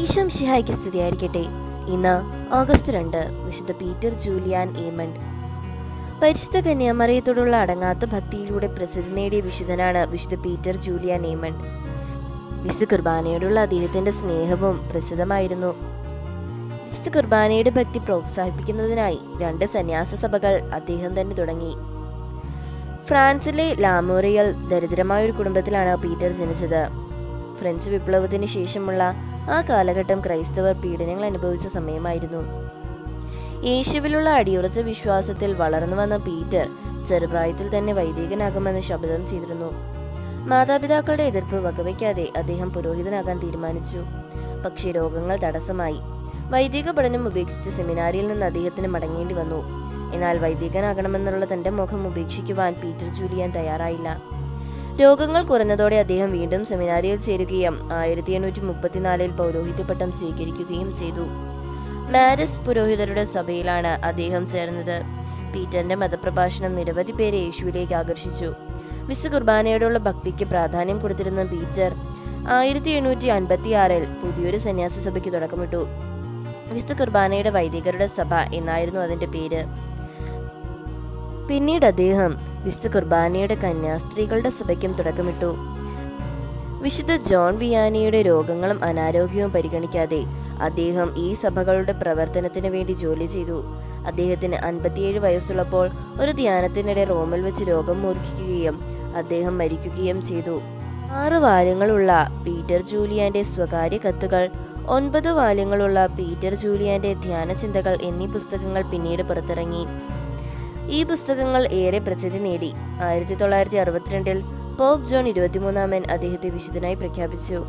ഈശോം ശിഹായ്ക്ക് സ്തുതിയായിരിക്കട്ടെ. ഇന്ന് ഓഗസ്റ്റ് രണ്ട് വിശുദ്ധ പീറ്റർ ജൂലിയാൻ ഏമണ്ട് പരിശുദ്ധ കന്യാമറിയത്തോടുള്ള അടങ്ങാത്ത ഭക്തിയിലൂടെ പ്രസിദ്ധി നേടിയ വിശുദ്ധനാണ് വിശുദ്ധ പീറ്റർ ജൂലിയാൻ ഏമണ്ട് വിശുദ്ധ കുർബാനയോടുള്ള അദ്ദേഹത്തിന്റെ സ്നേഹവും പ്രസിദ്ധമായിരുന്നു. വിശുദ്ധ കുർബാനയുടെ ഭക്തി പ്രോത്സാഹിപ്പിക്കുന്നതിനായി രണ്ട് സന്യാസ സഭകൾ അദ്ദേഹം തന്നെ തുടങ്ങി. ഫ്രാൻസിലെ ലാമോറിയൽ ദരിദ്രമായ ഒരു കുടുംബത്തിലാണ് പീറ്റർ ജനിച്ചത്. ഫ്രഞ്ച് വിപ്ലവത്തിന് ശേഷമുള്ള ആ കാലഘട്ടം ക്രൈസ്തവർ പീഡനങ്ങൾ അനുഭവിച്ച സമയമായിരുന്നു. യേശുവിലുള്ള അടിയുറച്ച വിശ്വാസത്തിൽ വളർന്നു വന്ന പീറ്റർ ചെറുപ്രായത്തിൽ തന്നെ വൈദികനാകുമെന്ന് ശപഥം ചെയ്തിരുന്നു. മാതാപിതാക്കളുടെ എതിർപ്പ് വകവയ്ക്കാതെ അദ്ദേഹം പുരോഹിതനാകാൻ തീരുമാനിച്ചു. പക്ഷേ രോഗങ്ങൾ തടസ്സമായി. വൈദിക പഠനം ഉപേക്ഷിച്ച് സെമിനാരിയിൽ നിന്ന് അദ്ദേഹത്തിന് മടങ്ങേണ്ടി വന്നു. എന്നാൽ വൈദികനാകണമെന്നുള്ള തന്റെ മുഖം ഉപേക്ഷിക്കുവാൻ പീറ്റർ ജൂലിയാൻ തയ്യാറായില്ല. രോഗങ്ങൾ കുറഞ്ഞതോടെ അദ്ദേഹം വീണ്ടും സെമിനാരിയിൽ ചേരുകയും ആയിരത്തി എണ്ണൂറ്റി മുപ്പത്തിനാലിൽ പൗരോഹിത്യ പട്ടം സ്വീകരിക്കുകയും ചെയ്തു. മാരിസ് പുരോഹിതരുടെ സഭയിലാണ് അദ്ദേഹം ചേർന്നത്. പീറ്ററിന്റെ മതപ്രഭാഷണം നിരവധി പേരെ യേശുവിലേക്ക് ആകർഷിച്ചു. വിശു കുർബാനയോടുള്ള ഭക്തിക്ക് പ്രാധാന്യം കൊടുത്തിരുന്ന പീറ്റർ ആയിരത്തി എണ്ണൂറ്റി അൻപത്തി ആറിൽ പുതിയൊരു സന്യാസ സഭയ്ക്ക് തുടക്കമിട്ടു. വിശുദ്ധ കുർബാനയുടെ വൈദികരുടെ സഭ എന്നായിരുന്നു അതിന്റെ പേര്. പിന്നീട് അദ്ദേഹം വിശുദ്ധ കുർബാനയുടെ കന്യാസ്ത്രീകളുടെ സഭയ്ക്കും തുടക്കമിട്ടു. വിശുദ്ധ ജോൺ വിയാനിയുടെ രോഗങ്ങളും അനാരോഗ്യവും പരിഗണിക്കാതെ അദ്ദേഹം ഈ സഭകളുടെ പ്രവർത്തനത്തിന് വേണ്ടി ജോലി ചെയ്തു. അദ്ദേഹത്തിന് അൻപത്തിയേഴ് വയസ്സുള്ളപ്പോൾ ഒരു ധ്യാനത്തിനിടെ റോമിൽ വെച്ച് രോഗം മൂർഖിക്കുകയും അദ്ദേഹം മരിക്കുകയും ചെയ്തു. ആറ് വാല്യങ്ങളുള്ള പീറ്റർ ജൂലിയാന്റെ സ്വകാര്യ കത്തുകൾ ഒൻപത് വാല്യങ്ങളുള്ള പീറ്റർ ജൂലിയാന്റെ ധ്യാന ചിന്തകൾ എന്നീ പുസ്തകങ്ങൾ പിന്നീട് പുറത്തിറങ്ങി. ഈ പുസ്തകങ്ങൾ ഏറെ പ്രസിദ്ധി നേടി. ആയിരത്തി തൊള്ളായിരത്തി അറുപത്തിരണ്ടിൽ പോപ്പ് ജോൺ ഇരുപത്തിമൂന്നാമൻ അദ്ദേഹത്തെ വിശുദ്ധനായി പ്രഖ്യാപിച്ചു.